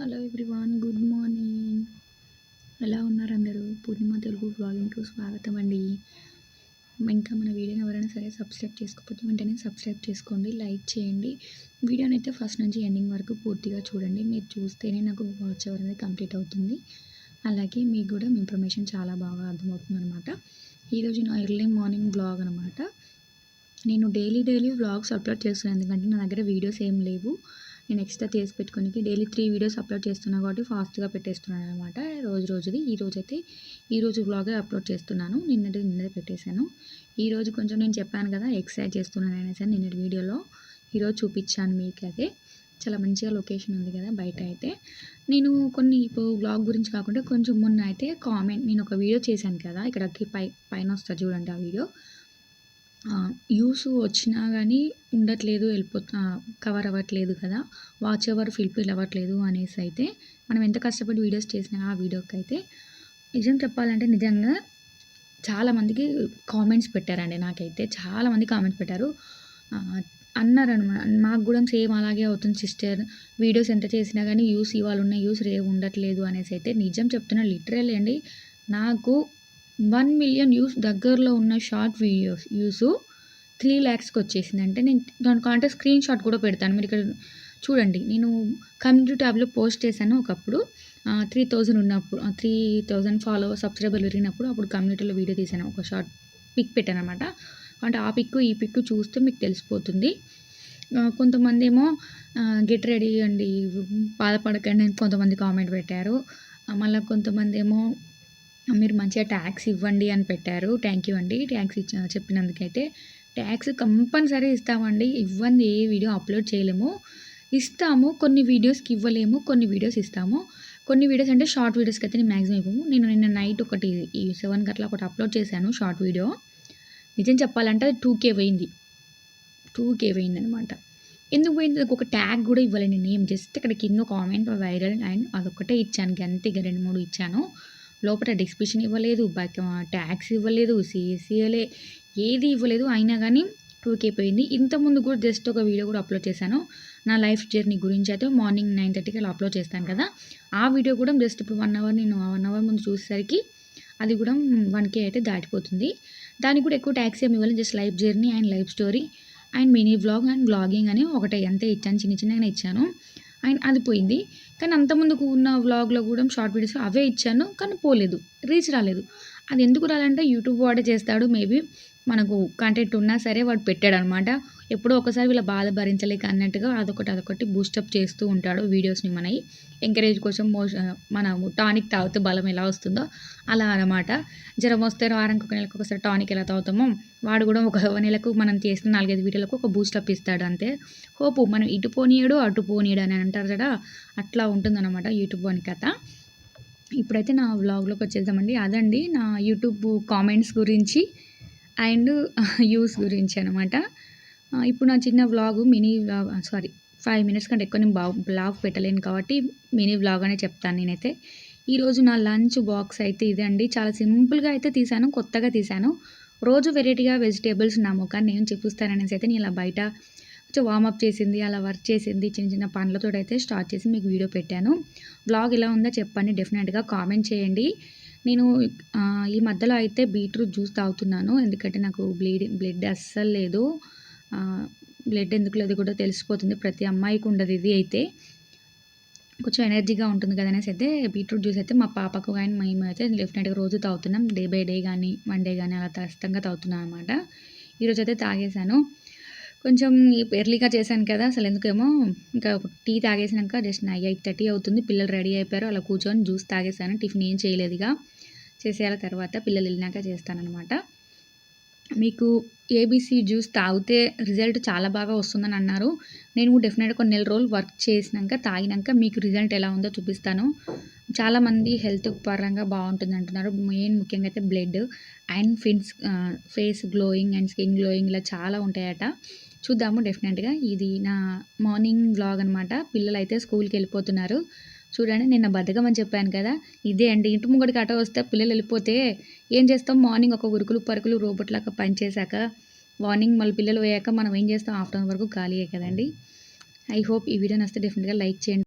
Hello everyone good morning. ఎలా ఉన్నారు అందరూ? పూర్ణిమ తెలుగు బ్లాగింగ్కు స్వాగతం అండి. ఇంకా మన వీడియోని ఎవరైనా సరే సబ్స్క్రైబ్ చేసుకోకపోతే వెంటనే సబ్స్క్రైబ్ చేసుకోండి లైక్ చేయండి. వీడియోని అయితే ఫస్ట్ నుంచి ఎండింగ్ వరకు పూర్తిగా చూడండి. మీరు చూస్తేనే నాకు వాచ్ అవర్ అనేది కంప్లీట్ అవుతుంది. అలాగే మీకు కూడా ఇన్ఫర్మేషన్ చాలా బాగా అర్థమవుతుంది అనమాట ఈరోజు నా ఎర్లీ మార్నింగ్ బ్లాగ్ అనమాట నేను డైలీ డైలీ వ్లాగ్స్ అప్లోడ్ చేస్తున్నాను. ఎందుకంటే నా దగ్గర వీడియోస్ ఏం లేవు. నేను ఎక్స్ట్రా తీసి పెట్టుకొని డైలీ త్రీ వీడియోస్ అప్లోడ్ చేస్తున్నా కాబట్టి ఫాస్ట్గా పెట్టేస్తున్నాను అనమాట రోజు రోజుది. ఈ రోజు అయితే ఈ రోజు అప్లోడ్ చేస్తున్నాను. నిన్నటి నిన్నది పెట్టేశాను. ఈరోజు కొంచెం నేను చెప్పాను కదా ఎక్సైజ్ చేస్తున్నాను అనేసి నిన్నటి వీడియోలో. ఈరోజు చూపించాను మీకు అదే. చాలా మంచిగా లొకేషన్ ఉంది కదా బయట అయితే. నేను కొన్ని ఇప్పుడు బ్లాగ్ గురించి కాకుండా కొంచెం మొన్న అయితే కామెంట్ నేను ఒక వీడియో చేశాను కదా ఇక్కడ పై పైన వస్తుంది చూడండి ఆ వీడియో యూస్ వచ్చినా కానీ ఉండట్లేదు వెళ్ళిపోతా కవర్ అవ్వట్లేదు కదా. వాచ్ ఎవర్ ఫిల్ఫిల్ అవ్వట్లేదు అనేసి అయితే మనం ఎంత కష్టపడి వీడియోస్ చేసినా ఆ వీడియోకి అయితే నిజం చెప్పాలంటే నిజంగా చాలామందికి కామెంట్స్ పెట్టారండి నాకైతే. చాలామంది కామెంట్స్ పెట్టారు. అన్నారనమాట మాకు కూడా సేమ్ అలాగే అవుతుంది సిస్టర్ వీడియోస్ ఎంత చేసినా కానీ యూస్ ఇవాళ ఉన్న యూస్ రేపు ఉండట్లేదు అనేసి అయితే నిజం చెప్తున్నా లిటరల్ అండి. నాకు వన్ మిలియన్ యూస్ దగ్గరలో ఉన్న షార్ట్ వీడియోస్ యూస్ త్రీ ల్యాక్స్కి వచ్చేసింది అంటే నేను దాని కాంటే స్క్రీన్ షాట్ కూడా పెడతాను. మీరు ఇక్కడ చూడండి. నేను కమ్యూనిటీ ట్యాబ్లో పోస్ట్ చేశాను ఒకప్పుడు. త్రీ థౌజండ్ ఉన్నప్పుడు త్రీ థౌజండ్ ఫాలో సబ్స్క్రైబర్లు పెరిగినప్పుడు అప్పుడు కమ్యూనిటీలో వీడియో తీసాను ఒక షార్ట్ పిక్ పెట్టాను అనమాట అంటే ఆ పిక్ ఈ పిక్ చూస్తే మీకు తెలిసిపోతుంది. కొంతమంది ఏమో గెట్ రెడీ అండి బాధపడకండి అని కొంతమంది కామెంట్ పెట్టారు. మళ్ళీ కొంతమంది ఏమో మీరు మంచిగా ట్యాక్స్ ఇవ్వండి అని పెట్టారు. థ్యాంక్ యూ అండి. ట్యాక్స్ ఇచ్చ చెప్పినందుకైతే ట్యాక్స్ కంపల్సరీ ఇస్తామండి. ఇవ్వండి ఏ వీడియో అప్లోడ్ చేయలేము. ఇస్తాము కొన్ని వీడియోస్కి ఇవ్వలేము కొన్ని వీడియోస్ ఇస్తాము. కొన్ని వీడియోస్ అంటే షార్ట్ వీడియోస్కి అయితే నేను మ్యాక్సిమం ఇవ్వము. నేను నిన్న నైట్ ఒకటి ఈ సెవెన్కి అట్లా ఒకటి అప్లోడ్ చేశాను షార్ట్ వీడియో. నిజం చెప్పాలంటే అది టూ కే పోయింది. టూ కే పోయింది అనమాట ఎందుకు పోయింది? ఒక ట్యాగ్ కూడా ఇవ్వలేను నేను ఏం జస్ట్ ఇక్కడ కింద కామెంట్ వైరల్ అండ్ అదొక్కటే ఇచ్చాను. అంతే రెండు మూడు ఇచ్చాను. లోపల డిస్క్రిప్షన్ ఇవ్వలేదు ట్యాక్స్ ఇవ్వలేదు సిఎస్సిఎలే ఏది ఇవ్వలేదు. అయినా కానీ టూకే పోయింది. ఇంతకుముందు కూడా జస్ట్ ఒక వీడియో కూడా అప్లోడ్ చేశాను. నా లైఫ్ జర్నీ గురించి అయితే మార్నింగ్ నైన్ థర్టీకి అలా అప్లోడ్ చేస్తాను కదా. ఆ వీడియో కూడా జస్ట్ ఇప్పుడు వన్ అవర్ నేను వన్ అవర్ ముందు చూసేసరికి అది కూడా వన్ కే అయితే దాటిపోతుంది. దానికి కూడా ఎక్కువ ట్యాక్స్ ఏమి ఇవ్వాలి just life journey and life story and mini vlog and blogging అని ఒకటే. అంతే ఇచ్చాను. చిన్న చిన్నగానే ఇచ్చాను. అండ్ అది పోయింది. కానీ అంతకుముందుకు ఉన్న వ్లాగ్లో కూడా షార్ట్ వీడియోస్ అవే ఇచ్చాను. కానీ పోలేదు. రీచ్ రాలేదు. అది ఎందుకు రాలంటే యూట్యూబ్ వాడే చేస్తాడు మేబీ మనకు కంటెంట్ ఉన్నా సరే వాడు పెట్టాడు అనమాట ఎప్పుడో ఒకసారి వీళ్ళ బాధ భరించలేక అన్నట్టుగా అదొకటి అదొకటి బూస్టప్ చేస్తూ ఉంటాడు వీడియోస్ని మనవి. ఎంకరేజ్ కోసం మోష మన టానిక్ తాగితే బలం ఎలా వస్తుందో అలా అనమాట జ్వరం వస్తే వారానికి ఒక నెలకు ఒకసారి టానిక్ ఎలా తాగుతామో వాడు కూడా ఒక నెలకు మనం చేసిన నాలుగైదు వీడియోలకు ఒక బూస్టప్ ఇస్తాడు అంతే. హోపు మనం ఇటు పోనీయడు అటు పోనీయడు అని అంటారు కదా అట్లా ఉంటుందన్నమాట యూట్యూబ్ అని కథ. ఇప్పుడైతే నా వ్లాగ్లోకి వచ్చేద్దామండి. అదండి నా యూట్యూబ్ కామెంట్స్ గురించి అండ్ యూస్ గురించి అనమాట ఇప్పుడు నా చిన్న vlog mini vlog sorry five minutes కంటే ఎక్కువ నేను బా బ్లాగ్ పెట్టలేను కాబట్టి మినీ వ్లాగ్ అనే చెప్తాను నేనైతే. ఈరోజు నా లంచ్ బాక్స్ అయితే ఇదే అండి చాలా సింపుల్గా అయితే తీసాను కొత్తగా తీసాను. రోజు వెరైటీగా వెజిటేబుల్స్ నా ముఖాన్ని నేను చూపిస్తాననేసి అయితే నేను ఇలా బయట కొంచెం వామప్ చేసింది అలా వర్క్ చేసింది చిన్న చిన్న పనులతో అయితే స్టార్ట్ చేసి మీకు వీడియో పెట్టాను. బ్లాగ్ ఎలా ఉందో చెప్పండి డెఫినెట్గా కామెంట్ చేయండి. నేను ఈ మధ్యలో అయితే బీట్రూట్ జ్యూస్ తాగుతున్నాను ఎందుకంటే నాకు బ్లీడ్ బ్లడ్ అస్సలు లేదు. బ్లడ్ ఎందుకు లేదు కూడా తెలిసిపోతుంది ప్రతి అమ్మాయికి ఉండదు ఇది అయితే. కొంచెం ఎనర్జీగా ఉంటుంది కదా అనేసి అయితే బీట్రూట్ జ్యూస్ అయితే మా పాపకు కానీ మేము అయితే డెఫినెట్గా రోజు తాగుతున్నాం. డే బై డే కానీ వన్ డే కానీ అలా తస్తంగా తాగుతున్నాం అనమాట ఈరోజు అయితే తాగేశాను. కొంచెం ఎర్లీగా చేశాను కదా అసలు ఎందుకేమో ఇంకా టీ తాగేసినాక జస్ట్ నై ఎయిట్ థర్టీ అవుతుంది పిల్లలు రెడీ అయిపోయారు అలా కూర్చొని జ్యూస్ తాగేసాను టిఫిన్ ఏం చేయలేదు ఇక. చేసేయాల తర్వాత పిల్లలు వెళ్ళినాక చేస్తానమాట మీకు ఏబీసీ జ్యూస్ తాగితే రిజల్ట్ చాలా బాగా వస్తుందని అన్నారు. నేను డెఫినెట్గా కొన్ని నెల రోజులు వర్క్ చేసినాక తాగినాక మీకు రిజల్ట్ ఎలా ఉందో చూపిస్తాను. చాలామంది హెల్త్ పరంగా బాగుంటుంది అంటున్నారు మెయిన్ ముఖ్యంగా అయితే blood and fins face glowing and skin glowing ఇలా చాలా ఉంటాయట. చూద్దాము డెఫినెట్గా. ఇది నా మార్నింగ్ వ్లాగ్ అనమాట పిల్లలు అయితే స్కూల్కి వెళ్ళిపోతున్నారు. చూడండి నిన్న బద్దకం అని చెప్పాను కదా. ఇదే అండి. ఇంటి ముంగడికి అటో వస్తే పిల్లలు వెళ్ళిపోతే ఏం చేస్తాం? మార్నింగ్ ఒక ఉరుకులు పరుకులు రోబోట్ లాగా పనిచేశాక మార్నింగ్ మళ్ళీ పిల్లలు పోయాక మనం ఏం చేస్తాం? ఆఫ్టర్నూన్ వరకు ఖాళీయే కదండి. ఐ హోప్ ఈ వీడియో నస్తే డెఫినెట్గా లైక్ చేయండి.